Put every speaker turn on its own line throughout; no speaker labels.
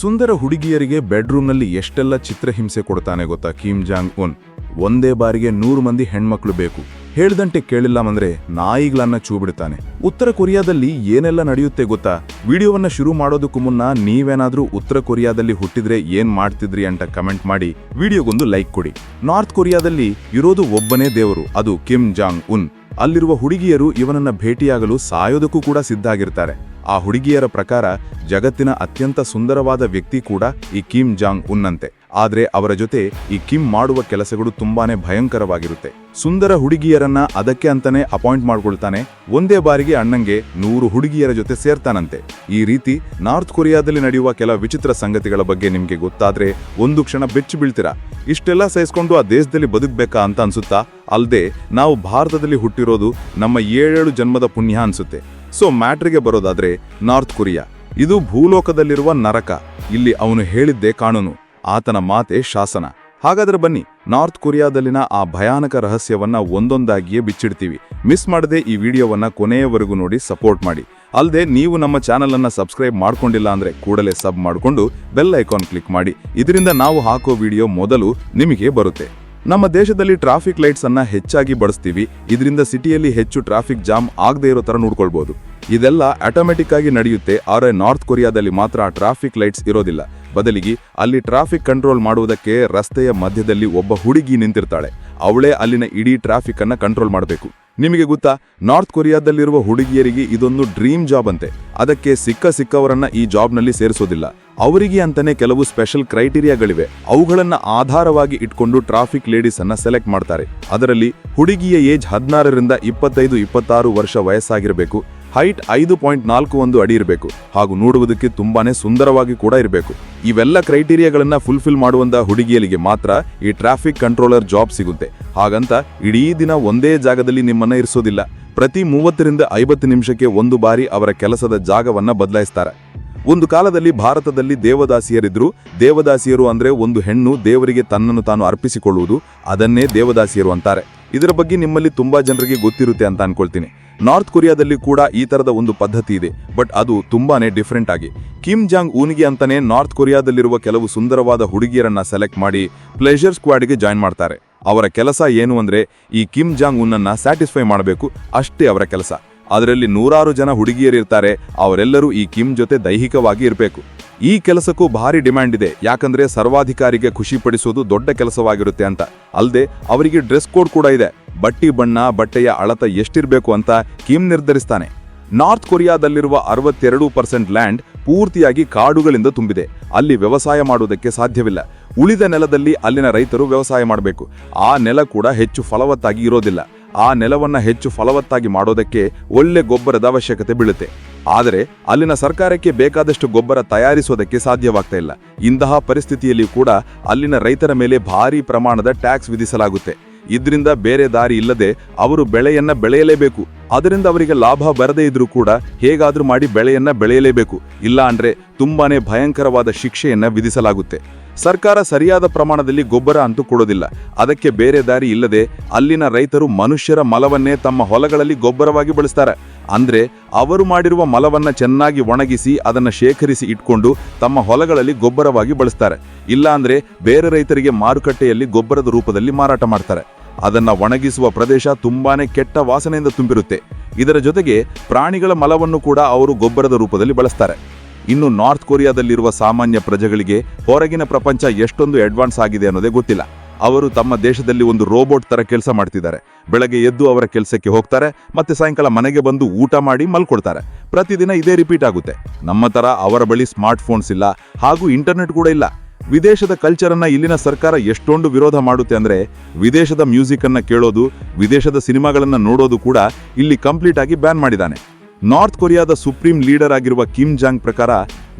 ಸುಂದರ ಹುಡುಗಿಯರಿಗೆ ಬೆಡ್ರೂಮ್ನಲ್ಲಿ ಎಷ್ಟೆಲ್ಲ ಚಿತ್ರಹಿಂಸೆ ಕೊಡ್ತಾನೆ ಗೊತ್ತಾ ಕಿಮ್ ಜಾಂಗ್ ಉನ್? ಒಂದೇ ಬಾರಿಗೆ ನೂರು ಮಂದಿ ಹೆಣ್ಮಕ್ಳು ಬೇಕು. ಹೇಳ್ದಂಟೆ ಕೇಳಿಲ್ಲ ಅಂದ್ರೆ ನಾಯಿಗಳನ್ನ ಚೂಬಿಡ್ತಾನೆ. ಉತ್ತರ ಕೊರಿಯಾದಲ್ಲಿ ಏನೆಲ್ಲ ನಡೆಯುತ್ತೆ ಗೊತ್ತಾ? ವಿಡಿಯೋವನ್ನ ಶುರು ಮಾಡೋದಕ್ಕೂ ಮುನ್ನ ನೀವೇನಾದ್ರೂ ಉತ್ತರ ಕೊರಿಯಾದಲ್ಲಿ ಹುಟ್ಟಿದ್ರೆ ಏನ್ ಮಾಡ್ತಿದ್ರಿ ಅಂತ ಕಮೆಂಟ್ ಮಾಡಿ ವಿಡಿಯೋಗೊಂದು ಲೈಕ್ ಕೊಡಿ. ನಾರ್ತ್ ಕೊರಿಯಾದಲ್ಲಿ ಇರೋದು ಒಬ್ಬನೇ ದೇವರು, ಅದು ಕಿಮ್ ಜಾಂಗ್ ಉನ್. ಅಲ್ಲಿರುವ ಹುಡುಗಿಯರು ಇವನನ್ನ ಭೇಟಿಯಾಗಲು ಸಾಯೋದಕ್ಕೂ ಕೂಡ ಸಿದ್ಧ ಆಗಿರ್ತಾರೆ. ಆ ಹುಡುಗಿಯರ ಪ್ರಕಾರ ಜಗತ್ತಿನ ಅತ್ಯಂತ ಸುಂದರವಾದ ವ್ಯಕ್ತಿ ಕೂಡ ಈ ಕಿಮ್ ಜಾಂಗ್ ಉನ್ನಂತೆ ಆದರೆ ಅವರ ಜೊತೆ ಈ ಕಿಮ್ ಮಾಡುವ ಕೆಲಸಗಳು ತುಂಬಾನೇ ಭಯಂಕರವಾಗಿರುತ್ತೆ. ಸುಂದರ ಹುಡುಗಿಯರನ್ನ ಅದಕ್ಕೆ ಅಂತಾನೆ ಅಪಾಯಿಂಟ್ ಮಾಡ್ಕೊಳ್ತಾನೆ. ಒಂದೇ ಬಾರಿಗೆ ಅಣ್ಣಂಗೆ ನೂರು ಹುಡುಗಿಯರ ಜೊತೆ ಸೇರ್ತಾನಂತೆ. ಈ ರೀತಿ ನಾರ್ತ್ ಕೊರಿಯಾದಲ್ಲಿ ನಡೆಯುವ ಕೆಲ ವಿಚಿತ್ರ ಸಂಗತಿಗಳ ಬಗ್ಗೆ ನಿಮ್ಗೆ ಗೊತ್ತಾದ್ರೆ ಒಂದು ಕ್ಷಣ ಬೆಚ್ಚಿ ಬೀಳ್ತೀರಾ? ಇಷ್ಟೆಲ್ಲ ಸಹಿಸ್ಕೊಂಡು ಆ ದೇಶದಲ್ಲಿ ಬದುಕಬೇಕಾ ಅಂತ ಅನ್ಸುತ್ತಾ? ಅಲ್ದೆ ನಾವು ಭಾರತದಲ್ಲಿ ಹುಟ್ಟಿರೋದು ನಮ್ಮ ಏಳೇಳು ಜನ್ಮದ ಪುಣ್ಯ ಅನ್ಸುತ್ತೆ. ಸೊ ಮ್ಯಾಟ್ರಿಗೆ ಬರೋದಾದ್ರೆ ನಾರ್ತ್ ಕೊರಿಯಾ. ಇದು ಭೂಲೋಕದಲ್ಲಿರುವ ನರಕ. ಇಲ್ಲಿ ಅವನು ಹೇಳಿದ್ದೇ ಕಾನೂನು. ಆತನ ಮಾತೆ ಶಾಸನ. ಹಾಗಾದ್ರೆ ಬನ್ನಿ, ನಾರ್ತ್ ಕೊರಿಯಾದಲ್ಲಿನ ಆ ಭಯಾನಕ ರಹಸ್ಯವನ್ನ ಒಂದೊಂದಾಗಿಯೇ ಬಿಚ್ಚಿಡ್ತೀವಿ. ಮಿಸ್ ಮಾಡದೆ ಈ ವಿಡಿಯೋವನ್ನ ಕೊನೆಯವರೆಗೂ ನೋಡಿ ಸಪೋರ್ಟ್ ಮಾಡಿ. ಅಲ್ಲದೆ ನೀವು ನಮ್ಮ ಚಾನೆಲ್ ಅನ್ನ ಸಬ್ಸ್ಕ್ರೈಬ್ ಮಾಡ್ಕೊಂಡಿಲ್ಲ ಅಂದ್ರೆ ಕೂಡಲೇ ಸಬ್ ಮಾಡಿಕೊಂಡು ಬೆಲ್ ಐಕಾನ್ ಕ್ಲಿಕ್ ಮಾಡಿ. ಇದರಿಂದ ನಾವು ಹಾಕೋ ವಿಡಿಯೋ ಮೊದಲು ನಿಮಗೆ ಬರುತ್ತೆ. ನಮ್ಮ ದೇಶದಲ್ಲಿ ಟ್ರಾಫಿಕ್ ಲೈಟ್ಸ್ ಅನ್ನ ಹೆಚ್ಚಾಗಿ ಬಳಸ್ತೀವಿ. ಇದರಿಂದ ಸಿಟಿಯಲ್ಲಿ ಹೆಚ್ಚು ಟ್ರಾಫಿಕ್ ಜಾಮ್ ಆಗದೇ ಇರೋ ತರ ನೋಡ್ಕೊಳ್ಬಹುದು ಇದೆಲ್ಲ ಆಟೋಮೆಟಿಕ್ ಆಗಿ ನಡೆಯುತ್ತೆ. ಆದರೆ ನಾರ್ತ್ ಕೊರಿಯಾದಲ್ಲಿ ಮಾತ್ರ ಟ್ರಾಫಿಕ್ ಲೈಟ್ಸ್ ಇರೋದಿಲ್ಲ. ಬದಲಿಗೆ ಅಲ್ಲಿ ಟ್ರಾಫಿಕ್ ಕಂಟ್ರೋಲ್ ಮಾಡುವುದಕ್ಕೆ ರಸ್ತೆಯ ಮಧ್ಯದಲ್ಲಿ ಒಬ್ಬ ಹುಡುಗಿ ನಿಂತಿರ್ತಾಳೆ. ಅವಳೇ ಅಲ್ಲಿನ ಇಡೀ ಟ್ರಾಫಿಕ್ ಅನ್ನ ಕಂಟ್ರೋಲ್ ಮಾಡಬೇಕು. ನಿಮಗೆ ಗೊತ್ತಾ? ನಾರ್ತ್ ಕೊರಿಯಾದಲ್ಲಿರುವ ಹುಡುಗಿಯರಿಗೆ ಇದೊಂದು ಡ್ರೀಮ್ ಜಾಬ್ ಅಂತೆ. ಅದಕ್ಕೆ ಸಿಕ್ಕ ಸಿಕ್ಕವರನ್ನ ಈ ಜಾಬ್ನಲ್ಲಿ ಸೇರಿಸೋದಿಲ್ಲ. ಅವರಿಗೆ ಅಂತಾನೆ ಕೆಲವು ಸ್ಪೆಷಲ್ ಕ್ರೈಟೀರಿಯಾಗಳಿವೆ ಅವುಗಳನ್ನ ಆಧಾರವಾಗಿ ಇಟ್ಕೊಂಡು ಟ್ರಾಫಿಕ್ ಲೇಡೀಸ್ ಅನ್ನ ಸೆಲೆಕ್ಟ್ ಮಾಡ್ತಾರೆ. ಅದರಲ್ಲಿ ಹುಡುಗಿಯ ಏಜ್ ಹದಿನಾರರಿಂದ ಇಪ್ಪತ್ತೈದು, ಇಪ್ಪತ್ತಾರು ವರ್ಷ ವಯಸ್ಸಾಗಿರಬೇಕು. ಹೈಟ್ ಐದು ಪಾಯಿಂಟ್ ನಾಲ್ಕು ಒಂದು ಅಡಿ ಇರಬೇಕು. ಹಾಗೂ ನೋಡುವುದಕ್ಕೆ ತುಂಬಾನೇ ಸುಂದರವಾಗಿ ಕೂಡ ಇರಬೇಕು. ಇವೆಲ್ಲ ಕ್ರೈಟೀರಿಯಾಗಳನ್ನ ಫುಲ್ಫಿಲ್ ಮಾಡುವಂತಹ ಹುಡುಗಿಯರಿಗೆ ಮಾತ್ರ ಈ ಟ್ರಾಫಿಕ್ ಕಂಟ್ರೋಲರ್ ಜಾಬ್ ಸಿಗುತ್ತೆ. ಹಾಗಂತ ಇಡೀ ದಿನ ಒಂದೇ ಜಾಗದಲ್ಲಿ ನಿಮ್ಮನ್ನ ಇರಿಸೋದಿಲ್ಲ. ಪ್ರತಿ ಮೂವತ್ತರಿಂದ ಐವತ್ತು ನಿಮಿಷಕ್ಕೆ ಒಂದು ಬಾರಿ ಅವರ ಕೆಲಸದ ಜಾಗವನ್ನ ಬದಲಾಯಿಸ್ತಾರೆ. ಒಂದು ಕಾಲದಲ್ಲಿ ಭಾರತದಲ್ಲಿ ದೇವದಾಸಿಯರಿದ್ರು. ದೇವದಾಸಿಯರು ಅಂದ್ರೆ ಒಂದು ಹೆಣ್ಣು ದೇವರಿಗೆ ತನ್ನನ್ನು ತಾನು ಅರ್ಪಿಸಿಕೊಳ್ಳುವುದು. ಅದನ್ನೇ ದೇವದಾಸಿಯರು ಅಂತಾರೆ. ಇದರ ಬಗ್ಗೆ ನಿಮ್ಮಲ್ಲಿ ತುಂಬಾ ಜನರಿಗೆ ಗೊತ್ತಿರುತ್ತೆ ಅಂತ ಅನ್ಕೊಳ್ತೀನಿ. ನಾರ್ತ್ ಕೊರಿಯಾದಲ್ಲಿ ಕೂಡ ಈ ತರದ ಒಂದು ಪದ್ಧತಿ ಇದೆ. ಬಟ್ ಅದು ತುಂಬಾನೇ ಡಿಫ್ರೆಂಟ್ ಆಗಿ. ಕಿಮ್ ಜಾಂಗ್ ಊನ್ಗೆ ಅಂತಾನೆ ನಾರ್ತ್ ಕೊರಿಯಾದಲ್ಲಿರುವ ಕೆಲವು ಸುಂದರವಾದ ಹುಡುಗಿಯರನ್ನ ಸೆಲೆಕ್ಟ್ ಮಾಡಿ ಪ್ಲೆಷರ್ ಸ್ಕ್ವಾಡ್ಗೆ ಜಾಯಿನ್ ಮಾಡ್ತಾರೆ. ಅವರ ಕೆಲಸ ಏನು ಅಂದ್ರೆ ಈ ಕಿಮ್ ಜಾಂಗ್ ಉನ್ನನ್ನ ಸ್ಯಾಟಿಸ್ಫೈ ಮಾಡಬೇಕು. ಅಷ್ಟೇ ಅವರ ಕೆಲಸ. ಅದರಲ್ಲಿ ನೂರಾರು ಜನ ಹುಡುಗಿಯರಿರ್ತಾರೆ. ಅವರೆಲ್ಲರೂ ಈ ಕಿಮ್ ಜೊತೆ ದೈಹಿಕವಾಗಿ ಇರಬೇಕು. ಈ ಕೆಲಸಕ್ಕೂ ಭಾರಿ ಡಿಮ್ಯಾಂಡ್ ಇದೆ. ಯಾಕಂದ್ರೆ ಸರ್ವಾಧಿಕಾರಿಗೆ ಖುಷಿಪಡಿಸೋದು ದೊಡ್ಡ ಕೆಲಸವಾಗಿರುತ್ತೆ ಅಂತ. ಅಲ್ಲದೆ ಅವರಿಗೆ ಡ್ರೆಸ್ ಕೋಡ್ ಕೂಡ ಇದೆ. ಬಟ್ಟಿ ಬಣ್ಣ, ಬಟ್ಟೆಯ ಅಳತ ಎಷ್ಟಿರಬೇಕು ಅಂತ ಕಿಮ್ ನಿರ್ಧರಿಸ್ತಾನೆ. ನಾರ್ತ್ ಕೊರಿಯಾದಲ್ಲಿರುವ ಅರವತ್ತೆರಡು ಪರ್ಸೆಂಟ್ ಲ್ಯಾಂಡ್ ಪೂರ್ತಿಯಾಗಿ ಕಾಡುಗಳಿಂದ ತುಂಬಿದೆ. ಅಲ್ಲಿ ವ್ಯವಸಾಯ ಮಾಡುವುದಕ್ಕೆ ಸಾಧ್ಯವಿಲ್ಲ. ಉಳಿದ ನೆಲದಲ್ಲಿ ಅಲ್ಲಿನ ರೈತರು ವ್ಯವಸಾಯ ಮಾಡಬೇಕು. ಆ ನೆಲ ಕೂಡ ಹೆಚ್ಚು ಫಲವತ್ತಾಗಿ ಇರೋದಿಲ್ಲ. ಆ ನೆಲವನ್ನು ಹೆಚ್ಚು ಫಲವತ್ತಾಗಿ ಮಾಡೋದಕ್ಕೆ ಒಳ್ಳೆ ಗೊಬ್ಬರದ ಅವಶ್ಯಕತೆ ಬೀಳುತ್ತೆ. ಆದರೆ ಅಲ್ಲಿನ ಸರ್ಕಾರಕ್ಕೆ ಬೇಕಾದಷ್ಟು ಗೊಬ್ಬರ ತಯಾರಿಸೋದಕ್ಕೆ ಸಾಧ್ಯವಾಗ್ತಾ ಇಲ್ಲ. ಇಂತಹ ಪರಿಸ್ಥಿತಿಯಲ್ಲಿ ಕೂಡ ಅಲ್ಲಿನ ರೈತರ ಮೇಲೆ ಭಾರೀ ಪ್ರಮಾಣದ ಟ್ಯಾಕ್ಸ್ ವಿಧಿಸಲಾಗುತ್ತೆ. ಇದರಿಂದ ಬೇರೆ ದಾರಿ ಇಲ್ಲದೆ ಅವರು ಬೆಳೆಯನ್ನ ಬೆಳೆಯಲೇಬೇಕು. ಅದರಿಂದ ಅವರಿಗೆ ಲಾಭ ಬರದೇ ಇದ್ರೂ ಕೂಡ ಹೇಗಾದರೂ ಮಾಡಿ ಬೆಳೆಯನ್ನ ಬೆಳೆಯಲೇಬೇಕು. ಇಲ್ಲ ಅಂದ್ರೆ ತುಂಬಾನೇ ಭಯಂಕರವಾದ ಶಿಕ್ಷೆಯನ್ನ ವಿಧಿಸಲಾಗುತ್ತೆ. ಸರ್ಕಾರ ಸರಿಯಾದ ಪ್ರಮಾಣದಲ್ಲಿ ಗೊಬ್ಬರ ಅಂತೂ ಕೊಡೋದಿಲ್ಲ. ಅದಕ್ಕೆ ಬೇರೆ ದಾರಿ ಇಲ್ಲದೆ ಅಲ್ಲಿನ ರೈತರು ಮನುಷ್ಯರ ಮಲವನ್ನೇ ತಮ್ಮ ಹೊಲಗಳಲ್ಲಿ ಗೊಬ್ಬರವಾಗಿ ಬಳಸ್ತಾರೆ. ಅಂದ್ರೆ ಅವರು ಮಾಡಿರುವ ಮಲವನ್ನ ಚೆನ್ನಾಗಿ ಒಣಗಿಸಿ ಅದನ್ನ ಶೇಖರಿಸಿ ಇಟ್ಕೊಂಡು ತಮ್ಮ ಹೊಲಗಳಲ್ಲಿ ಗೊಬ್ಬರವಾಗಿ ಬಳಸ್ತಾರೆ. ಇಲ್ಲ ಅಂದ್ರೆ ಬೇರೆ ರೈತರಿಗೆ ಮಾರುಕಟ್ಟೆಯಲ್ಲಿ ಗೊಬ್ಬರದ ರೂಪದಲ್ಲಿ ಮಾರಾಟ ಮಾಡ್ತಾರೆ. ಅದನ್ನ ಒಣಗಿಸುವ ಪ್ರದೇಶ ತುಂಬಾನೇ ಕೆಟ್ಟ ವಾಸನೆಯಿಂದ ತುಂಬಿರುತ್ತೆ. ಇದರ ಜೊತೆಗೆ ಪ್ರಾಣಿಗಳ ಮಲವನ್ನು ಕೂಡ ಅವರು ಗೊಬ್ಬರದ ರೂಪದಲ್ಲಿ ಬಳಸ್ತಾರೆ. ಇನ್ನು ನಾರ್ತ್ ಕೊರಿಯಾದಲ್ಲಿರುವ ಸಾಮಾನ್ಯ ಪ್ರಜೆಗಳಿಗೆ ಹೊರಗಿನ ಪ್ರಪಂಚ ಎಷ್ಟೊಂದು ಅಡ್ವಾನ್ಸ್ ಆಗಿದೆ ಅನ್ನೋದೇ ಗೊತ್ತಿಲ್ಲ. ಅವರು ತಮ್ಮ ದೇಶದಲ್ಲಿ ಒಂದು ರೋಬೋಟ್ ತರ ಕೆಲಸ ಮಾಡ್ತಿದ್ದಾರೆ. ಬೆಳಗ್ಗೆ ಎದ್ದು ಅವರ ಕೆಲಸಕ್ಕೆ ಹೋಗ್ತಾರೆ, ಮತ್ತೆ ಸಾಯಂಕಾಲ ಮನೆಗೆ ಬಂದು ಊಟ ಮಾಡಿ ಮಲ್ಕೊಳ್ತಾರೆ. ಪ್ರತಿದಿನ ಇದೇ ರಿಪೀಟ್ ಆಗುತ್ತೆ. ನಮ್ಮ ತರ ಅವರ ಬಳಿ ಸ್ಮಾರ್ಟ್ ಫೋನ್ಸ್ ಇಲ್ಲ, ಹಾಗೂ ಇಂಟರ್ನೆಟ್ ಕೂಡ ಇಲ್ಲ. ವಿದೇಶದ ಕಲ್ಚರ್ ಅನ್ನ ಇಲ್ಲಿನ ಸರ್ಕಾರ ಎಷ್ಟೊಂದು ವಿರೋಧ ಮಾಡುತ್ತೆ ಅಂದ್ರೆ, ವಿದೇಶದ ಮ್ಯೂಸಿಕ್ ಅನ್ನ ಕೇಳೋದು, ವಿದೇಶದ ಸಿನಿಮಾಗಳನ್ನ ನೋಡೋದು ಕೂಡ ಇಲ್ಲಿ ಕಂಪ್ಲೀಟ್ ಆಗಿ ಬ್ಯಾನ್ ಮಾಡಿದ್ದಾನೆ. ನಾರ್ತ್ ಕೊರಿಯಾದ ಸುಪ್ರೀಂ ಲೀಡರ್ ಆಗಿರುವ ಕಿಮ್ ಜಾಂಗ್ ಪ್ರಕಾರ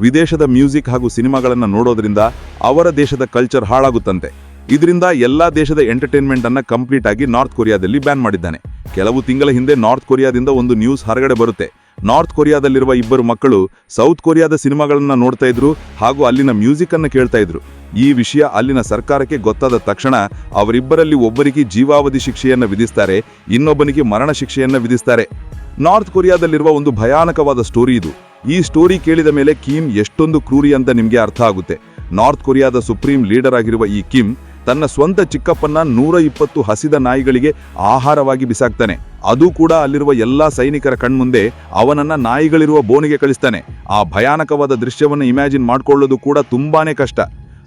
ವಿದೇಶದ ಮ್ಯೂಸಿಕ್ ಹಾಗೂ ಸಿನಿಮಾಗಳನ್ನು ನೋಡೋದ್ರಿಂದ ಅವರ ದೇಶದ ಕಲ್ಚರ್ ಹಾಳಾಗುತ್ತಂತೆ. ಇದರಿಂದ ಎಲ್ಲ ದೇಶದ ಎಂಟರ್ಟೈನ್ಮೆಂಟ್ ಅನ್ನ ಕಂಪ್ಲೀಟ್ ಆಗಿ ನಾರ್ತ್ ಕೊರಿಯಾದಲ್ಲಿ ಬ್ಯಾನ್ ಮಾಡಿದ್ದಾನೆ. ಕೆಲವು ತಿಂಗಳ ಹಿಂದೆ ನಾರ್ತ್ ಕೊರಿಯಾದಿಂದ ಒಂದು ನ್ಯೂಸ್ ಹೊರಗಡೆ ಬರುತ್ತೆ. ನಾರ್ತ್ ಕೊರಿಯಾದಲ್ಲಿರುವ ಇಬ್ಬರು ಮಕ್ಕಳು ಸೌತ್ ಕೊರಿಯಾದ ಸಿನಿಮಾಗಳನ್ನ ನೋಡ್ತಾ ಇದ್ರು ಹಾಗೂ ಅಲ್ಲಿನ ಮ್ಯೂಸಿಕ್ ಅನ್ನು ಕೇಳ್ತಾ ಇದ್ರು. ಈ ವಿಷಯ ಅಲ್ಲಿನ ಸರ್ಕಾರಕ್ಕೆ ಗೊತ್ತಾದ ತಕ್ಷಣ ಅವರಿಬ್ಬರಲ್ಲಿ ಒಬ್ಬರಿಗೆ ಜೀವಾವಧಿ ಶಿಕ್ಷೆಯನ್ನು ವಿಧಿಸ್ತಾರೆ, ಇನ್ನೊಬ್ಬನಿಗೆ ಮರಣ ಶಿಕ್ಷೆಯನ್ನು ವಿಧಿಸ್ತಾರೆ. ನಾರ್ತ್ ಕೊರಿಯಾದಲ್ಲಿರುವ ಒಂದು ಭಯಾನಕವಾದ ಸ್ಟೋರಿ ಇದು. ಈ ಸ್ಟೋರಿ ಕೇಳಿದ ಮೇಲೆ ಕಿಮ್ ಎಷ್ಟೊಂದು ಕ್ರೂರಿ ಅಂತ ನಿಮಗೆ ಅರ್ಥ ಆಗುತ್ತೆ. ನಾರ್ತ್ ಕೊರಿಯಾದ ಸುಪ್ರೀಂ ಲೀಡರ್ ಆಗಿರುವ ಈ ಕಿಮ್ ತನ್ನ ಸ್ವಂತ ಚಿಕ್ಕಪ್ಪನ ನೂರ ಇಪ್ಪತ್ತು ಹಸಿದ ನಾಯಿಗಳಿಗೆ ಆಹಾರವಾಗಿ ಬಿಸಾಕ್ತಾನೆ. ಅದು ಕೂಡ ಅಲ್ಲಿರುವ ಎಲ್ಲಾ ಸೈನಿಕರ ಕಣ್ಮುಂದೆ ಅವನನ್ನ ನಾಯಿಗಳಿರುವ ಬೋನಿಗೆ ಕಳಿಸ್ತಾನೆ. ಆ ಭಯಾನಕವಾದ ದೃಶ್ಯವನ್ನು ಇಮ್ಯಾಜಿನ್ ಮಾಡ್ಕೊಳ್ಳೋದು ಕೂಡ ತುಂಬಾನೇ ಕಷ್ಟ.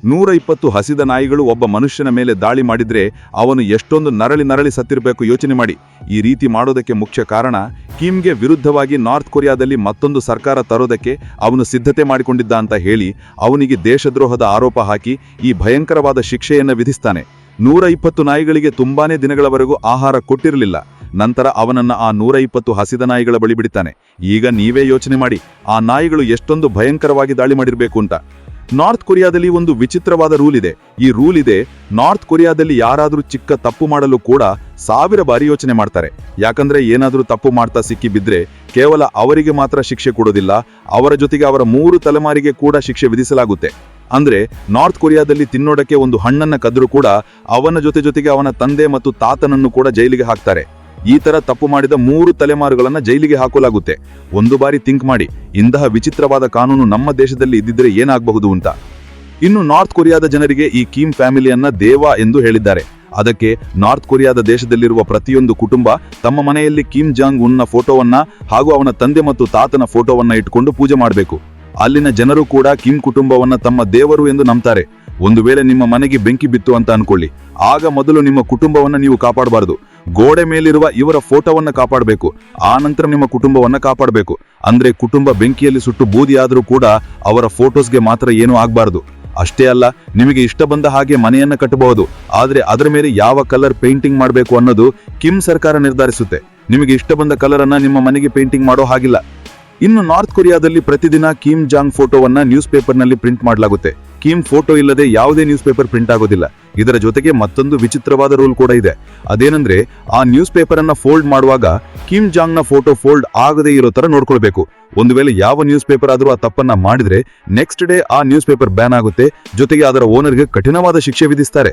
ನೂರ ಇಪ್ಪತ್ತು ಹಸಿದ ನಾಯಿಗಳು ಒಬ್ಬ ಮನುಷ್ಯನ ಮೇಲೆ ದಾಳಿ ಮಾಡಿದ್ರೆ ಅವನು ಎಷ್ಟೊಂದು ನರಳಿ ನರಳಿ ಸತ್ತಿರಬೇಕು ಯೋಚನೆ ಮಾಡಿ. ಈ ರೀತಿ ಮಾಡೋದಕ್ಕೆ ಮುಖ್ಯ ಕಾರಣ, ಕಿಮ್ಗೆ ವಿರುದ್ಧವಾಗಿ ನಾರ್ತ್ ಕೊರಿಯಾದಲ್ಲಿ ಮತ್ತೊಂದು ಸರ್ಕಾರ ತರೋದಕ್ಕೆ ಅವನು ಸಿದ್ಧತೆ ಮಾಡಿಕೊಂಡಿದ್ದ ಅಂತ ಹೇಳಿ ಅವನಿಗೆ ದೇಶದ್ರೋಹದ ಆರೋಪ ಹಾಕಿ ಈ ಭಯಂಕರವಾದ ಶಿಕ್ಷೆಯನ್ನು ವಿಧಿಸ್ತಾನೆ. ನೂರ ಇಪ್ಪತ್ತು ನಾಯಿಗಳಿಗೆ ತುಂಬಾನೇ ದಿನಗಳವರೆಗೂ ಆಹಾರ ಕೊಟ್ಟಿರಲಿಲ್ಲ. ನಂತರ ಅವನನ್ನ ಆ ನೂರ ಇಪ್ಪತ್ತು ಹಸಿದ ನಾಯಿಗಳ ಬಳಿ ಬಿಡ್ತಾನೆ. ಈಗ ನೀವೇ ಯೋಚನೆ ಮಾಡಿ, ಆ ನಾಯಿಗಳು ಎಷ್ಟೊಂದು ಭಯಂಕರವಾಗಿ ದಾಳಿ ಮಾಡಿರಬೇಕು ಅಂತ. ನಾರ್ತ್ ಕೊರಿಯಾದಲ್ಲಿ ಒಂದು ವಿಚಿತ್ರವಾದ ರೂಲ್ ಇದೆ. ಈ ರೂಲ್ ಇದೆ, ನಾರ್ತ್ ಕೊರಿಯಾದಲ್ಲಿ ಯಾರಾದರೂ ಚಿಕ್ಕ ತಪ್ಪು ಮಾಡಲು ಕೂಡ ಸಾವಿರ ಬಾರಿ ಯೋಚನೆ ಮಾಡ್ತಾರೆ. ಯಾಕಂದ್ರೆ ಏನಾದರೂ ತಪ್ಪು ಮಾಡ್ತಾ ಸಿಕ್ಕಿ ಬಿದ್ರೆ ಕೇವಲ ಅವರಿಗೆ ಮಾತ್ರ ಶಿಕ್ಷೆ ಕೊಡೋದಿಲ್ಲ, ಅವರ ಜೊತೆಗೆ ಅವರ ಮೂರು ತಲೆಮಾರಿಗೆ ಕೂಡ ಶಿಕ್ಷೆ ವಿಧಿಸಲಾಗುತ್ತೆ. ಅಂದ್ರೆ ನಾರ್ತ್ ಕೊರಿಯಾದಲ್ಲಿ ತಿನ್ನೋಡಕ್ಕೆ ಒಂದು ಹಣ್ಣನ್ನ ಕದ್ರು ಕೂಡ ಅವನ ಜೊತೆ ಜೊತೆಗೆ ಅವನ ತಂದೆ ಮತ್ತು ತಾತನನ್ನು ಕೂಡ ಜೈಲಿಗೆ ಹಾಕ್ತಾರೆ. ಈ ತರ ತಪ್ಪು ಮಾಡಿದ ಮೂರು ತಲೆಮಾರುಗಳನ್ನ ಜೈಲಿಗೆ ಹಾಕಲಾಗುತ್ತೆ. ಒಂದು ಬಾರಿ ಥಿಂಕ್ ಮಾಡಿ, ಇಂತಹ ವಿಚಿತ್ರವಾದ ಕಾನೂನು ನಮ್ಮ ದೇಶದಲ್ಲಿ ಇದ್ದಿದ್ರೆ ಏನಾಗಬಹುದು ಅಂತ. ಇನ್ನು ನಾರ್ತ್ ಕೊರಿಯಾದ ಜನರಿಗೆ ಈ ಕೀಮ್ ಫ್ಯಾಮಿಲಿಯನ್ನ ದೇವ ಎಂದು ಹೇಳಿದ್ದಾರೆ. ಅದಕ್ಕೆ ನಾರ್ತ್ ಕೊರಿಯಾದ ದೇಶದಲ್ಲಿರುವ ಪ್ರತಿಯೊಂದು ಕುಟುಂಬ ತಮ್ಮ ಮನೆಯಲ್ಲಿ ಕಿಮ್ ಜಾಂಗ್ ಉನ್ನ ಫೋಟೋವನ್ನ ಹಾಗೂ ಅವನ ತಂದೆ ಮತ್ತು ತಾತನ ಫೋಟೋವನ್ನ ಇಟ್ಕೊಂಡು ಪೂಜೆ ಮಾಡಬೇಕು. ಅಲ್ಲಿನ ಜನರು ಕೂಡ ಕಿಮ್ ಕುಟುಂಬವನ್ನ ತಮ್ಮ ದೇವರು ಎಂದು ನಂಬ್ತಾರೆ. ಒಂದು ವೇಳೆ ನಿಮ್ಮ ಮನೆಗೆ ಬೆಂಕಿ ಬಿತ್ತು ಅಂತ ಅನ್ಕೊಳ್ಳಿ. ಆಗ ಮೊದಲು ನಿಮ್ಮ ಕುಟುಂಬವನ್ನ ನೀವು ಕಾಪಾಡಬಾರದು. ಗೋಡೆ ಮೇಲಿರುವ ಇವರ ಫೋಟೋವನ್ನ ಕಾಪಾಡಬೇಕು. ಆ ನಂತರ ನಿಮ್ಮ ಕುಟುಂಬವನ್ನ ಕಾಪಾಡಬೇಕು. ಅಂದ್ರೆ ಕುಟುಂಬ ಬೆಂಕಿಯಲ್ಲಿ ಸುಟ್ಟು ಬೂದಿಯಾದರೂ ಕೂಡ ಅವರ ಫೋಟೋಸ್ಗೆ ಮಾತ್ರ ಏನೂ ಆಗಬಾರದು. ಅಷ್ಟೇ ಅಲ್ಲ, ನಿಮಗೆ ಇಷ್ಟ ಬಂದ ಹಾಗೆ ಮನೆಯನ್ನ ಕಟ್ಟಬಹುದು. ಆದ್ರೆ ಅದರ ಮೇಲೆ ಯಾವ ಕಲರ್ ಪೇಂಟಿಂಗ್ ಮಾಡಬೇಕು ಅನ್ನೋದು ಕಿಮ್ ಸರ್ಕಾರ ನಿರ್ಧರಿಸುತ್ತೆ. ನಿಮಗೆ ಇಷ್ಟ ಬಂದ ಕಲರ್ ಅನ್ನ ನಿಮ್ಮ ಮನೆಗೆ ಪೇಂಟಿಂಗ್ ಮಾಡೋ ಹಾಗಿಲ್ಲ. ಇನ್ನು ನಾರ್ತ್ ಕೊರಿಯಾದಲ್ಲಿ ಪ್ರತಿದಿನ ಕಿಮ್ ಜಾಂಗ್ ಫೋಟೋವನ್ನ ನ್ಯೂಸ್ ಪೇಪರ್ನಲ್ಲಿ ಪ್ರಿಂಟ್ ಮಾಡಲಾಗುತ್ತೆ. ಕಿಮ್ ಫೋಟೋ ಇಲ್ಲದೆ ಯಾವುದೇ ನ್ಯೂಸ್ ಪೇಪರ್ ಪ್ರಿಂಟ್ ಆಗೋದಿಲ್ಲ. ಇದರ ಜೊತೆಗೆ ಮತ್ತೊಂದು ವಿಚಿತ್ರವಾದ ರೂಲ್ ಕೂಡ ಇದೆ. ಅದೇನಂದ್ರೆ, ಆ ನ್ಯೂಸ್ ಪೇಪರ್ ಅನ್ನ ಫೋಲ್ಡ್ ಮಾಡುವಾಗ ಕಿಮ್ ಜಾಂಗ್ನ ಫೋಟೋ ಫೋಲ್ಡ್ ಆಗದೇ ಇರೋ ತರ ನೋಡ್ಕೊಳ್ಬೇಕು. ಒಂದು ವೇಳೆ ಯಾವ ನ್ಯೂಸ್ ಪೇಪರ್ ಆದರೂ ಆ ತಪ್ಪನ್ನ ಮಾಡಿದ್ರೆ, ನೆಕ್ಸ್ಟ್ ಡೇ ಆ ನ್ಯೂಸ್ ಪೇಪರ್ ಬ್ಯಾನ್ ಆಗುತ್ತೆ. ಜೊತೆಗೆ ಅದರ ಓನರ್ಗೆ ಕಠಿಣವಾದ ಶಿಕ್ಷೆ ವಿಧಿಸ್ತಾರೆ.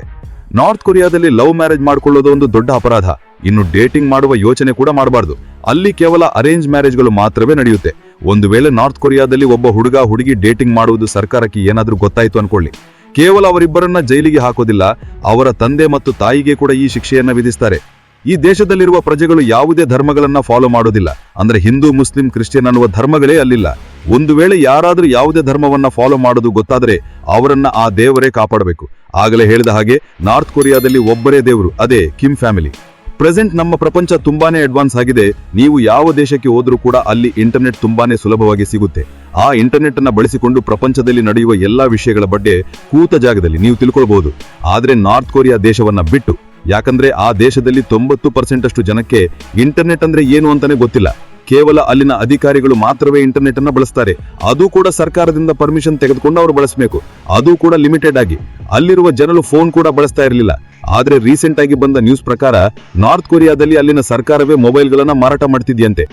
ನಾರ್ತ್ ಕೊರಿಯಾದಲ್ಲಿ ಲವ್ ಮ್ಯಾರೇಜ್ ಮಾಡ್ಕೊಳ್ಳೋದು ಒಂದು ದೊಡ್ಡ ಅಪರಾಧ. ಇನ್ನು ಡೇಟಿಂಗ್ ಮಾಡುವ ಯೋಚನೆ ಕೂಡ ಮಾಡಬಾರ್ದು. ಅಲ್ಲಿ ಕೇವಲ ಅರೇಂಜ್ ಮ್ಯಾರೇಜ್ಗಳು ಮಾತ್ರವೇ ನಡೆಯುತ್ತೆ. ಒಂದು ವೇಳೆ ನಾರ್ತ್ ಕೊರಿಯಾದಲ್ಲಿ ಒಬ್ಬ ಹುಡುಗ ಹುಡುಗಿ ಡೇಟಿಂಗ್ ಮಾಡುವುದು ಸರ್ಕಾರಕ್ಕೆ ಏನಾದರೂ ಗೊತ್ತಾಯಿತು ಅನ್ಕೊಳ್ಳಿ. ಕೇವಲ ಅವರಿಬ್ಬರನ್ನ ಜೈಲಿಗೆ ಹಾಕೋದಿಲ್ಲ, ಅವರ ತಂದೆ ಮತ್ತು ತಾಯಿಗೆ ಕೂಡ ಈ ಶಿಕ್ಷೆಯನ್ನ ವಿಧಿಸ್ತಾರೆ. ಈ ದೇಶದಲ್ಲಿರುವ ಪ್ರಜೆಗಳು ಯಾವುದೇ ಧರ್ಮಗಳನ್ನ ಫಾಲೋ ಮಾಡೋದಿಲ್ಲ. ಅಂದ್ರೆ ಹಿಂದೂ, ಮುಸ್ಲಿಂ, ಕ್ರಿಶ್ಚಿಯನ್ ಅನ್ನುವ ಧರ್ಮಗಳೇ ಅಲ್ಲಿಲ್ಲ. ಒಂದು ವೇಳೆ ಯಾರಾದರೂ ಯಾವುದೇ ಧರ್ಮವನ್ನ ಫಾಲೋ ಮಾಡೋದು ಗೊತ್ತಾದರೆ ಅವರನ್ನ ಆ ದೇವರೇ ಕಾಪಾಡಬೇಕು. ಆಗಲೇ ಹೇಳಿದ ಹಾಗೆ ನಾರ್ತ್ ಕೊರಿಯಾದಲ್ಲಿ ಒಬ್ಬರೇ ದೇವರು, ಅದೇ ಕಿಮ್ ಫ್ಯಾಮಿಲಿ ಪ್ರೆಸೆಂಟ್ ನಮ್ಮ ಪ್ರಪಂಚ ತುಂಬಾನೇ ಅಡ್ವಾನ್ಸ್ ಆಗಿದೆ. ನೀವು ಯಾವ ದೇಶಕ್ಕೆ ಹೋದರೂ ಕೂಡ ಅಲ್ಲಿ ಇಂಟರ್ನೆಟ್ ತುಂಬಾನೇ ಸುಲಭವಾಗಿ ಸಿಗುತ್ತೆ. ಆ ಇಂಟರ್ನೆಟ್ ಅನ್ನ ಬಳಸಿಕೊಂಡು ಪ್ರಪಂಚದಲ್ಲಿ ನಡೆಯುವ ಎಲ್ಲಾ ವಿಷಯಗಳ ಬಗ್ಗೆ ಕೂತ ಜಾಗದಲ್ಲಿ ನೀವು ತಿಳ್ಕೊಳ್ಬಹುದು ಆದರೆ ನಾರ್ತ್ ಕೊರಿಯಾ ದೇಶವನ್ನ ಬಿಟ್ಟು, ಯಾಕಂದ್ರೆ ಆ ದೇಶದಲ್ಲಿ ತೊಂಬತ್ತು ಪರ್ಸೆಂಟ್ ಅಷ್ಟು ಜನಕ್ಕೆ ಇಂಟರ್ನೆಟ್ ಅಂದ್ರೆ ಏನು ಅಂತಾನೆ ಗೊತ್ತಿಲ್ಲ. ಕೇವಲ ಅಲ್ಲಿನ ಅಧಿಕಾರಿಗಳು ಮಾತ್ರವೇ ಇಂಟರ್ನೆಟ್ ಅನ್ನ ಬಳಸ್ತಾರೆ. ಅದು ಕೂಡ ಸರ್ಕಾರದಿಂದ ಪರ್ಮಿಷನ್ ತೆಗೆದುಕೊಂಡು ಅವರು ಬಳಸಬೇಕು. ಅದು ಕೂಡ ಲಿಮಿಟೆಡ್ ಆಗಿ. ಅಲ್ಲಿರುವ ಜನರು ಫೋನ್ ಕೂಡ ಬಳಸ್ತಾ ಇರಲಿಲ್ಲ. ಆದ್ರೆ ರೀಸೆಂಟ್ ಆಗಿ ಬಂದ ನ್ಯೂಸ್ ಪ್ರಕಾರ ನಾರ್ತ್ ಕೊರಿಯಾದಲ್ಲಿ ಅಲ್ಲಿನ ಸರ್ಕಾರವೇ ಮೊಬೈಲ್ಗಳನ್ನ ಮಾರಾಟ ಮಾಡ್ತಿದ್ಯಂತೆ.